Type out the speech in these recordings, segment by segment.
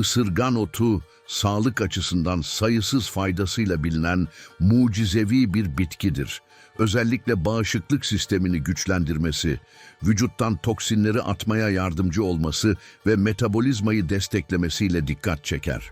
Isırgan otu, sağlık açısından sayısız faydasıyla bilinen mucizevi bir bitkidir. Özellikle bağışıklık sistemini güçlendirmesi, vücuttan toksinleri atmaya yardımcı olması ve metabolizmayı desteklemesiyle dikkat çeker.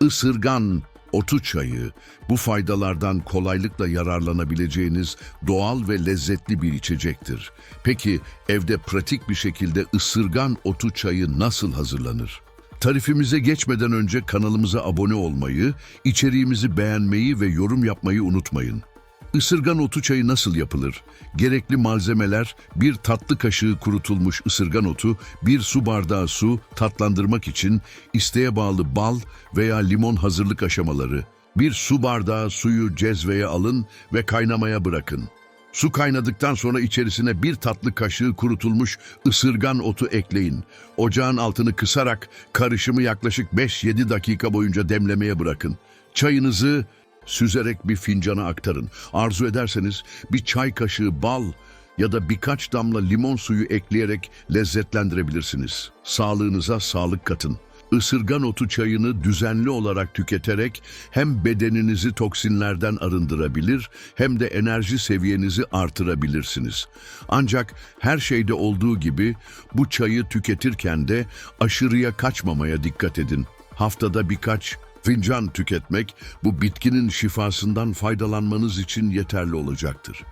Isırgan otu çayı, bu faydalardan kolaylıkla yararlanabileceğiniz doğal ve lezzetli bir içecektir. Peki evde pratik bir şekilde ısırgan otu çayı nasıl hazırlanır? Tarifimize geçmeden önce kanalımıza abone olmayı, içeriğimizi beğenmeyi ve yorum yapmayı unutmayın. Isırgan otu çayı nasıl yapılır? Gerekli malzemeler bir tatlı kaşığı kurutulmuş ısırgan otu, bir su bardağı su tatlandırmak için isteğe bağlı bal veya limon hazırlık aşamaları. Bir su bardağı suyu cezveye alın ve kaynamaya bırakın. Su kaynadıktan sonra içerisine bir tatlı kaşığı kurutulmuş ısırgan otu ekleyin. Ocağın altını kısarak karışımı yaklaşık 5-7 dakika boyunca demlemeye bırakın. Çayınızı süzerek bir fincana aktarın. Arzu ederseniz bir çay kaşığı bal ya da birkaç damla limon suyu ekleyerek lezzetlendirebilirsiniz. Sağlığınıza sağlık katın. Isırgan otu çayını düzenli olarak tüketerek hem bedeninizi toksinlerden arındırabilir hem de enerji seviyenizi artırabilirsiniz. Ancak her şeyde olduğu gibi bu çayı tüketirken de aşırıya kaçmamaya dikkat edin. Haftada birkaç fincan tüketmek bu bitkinin şifasından faydalanmanız için yeterli olacaktır.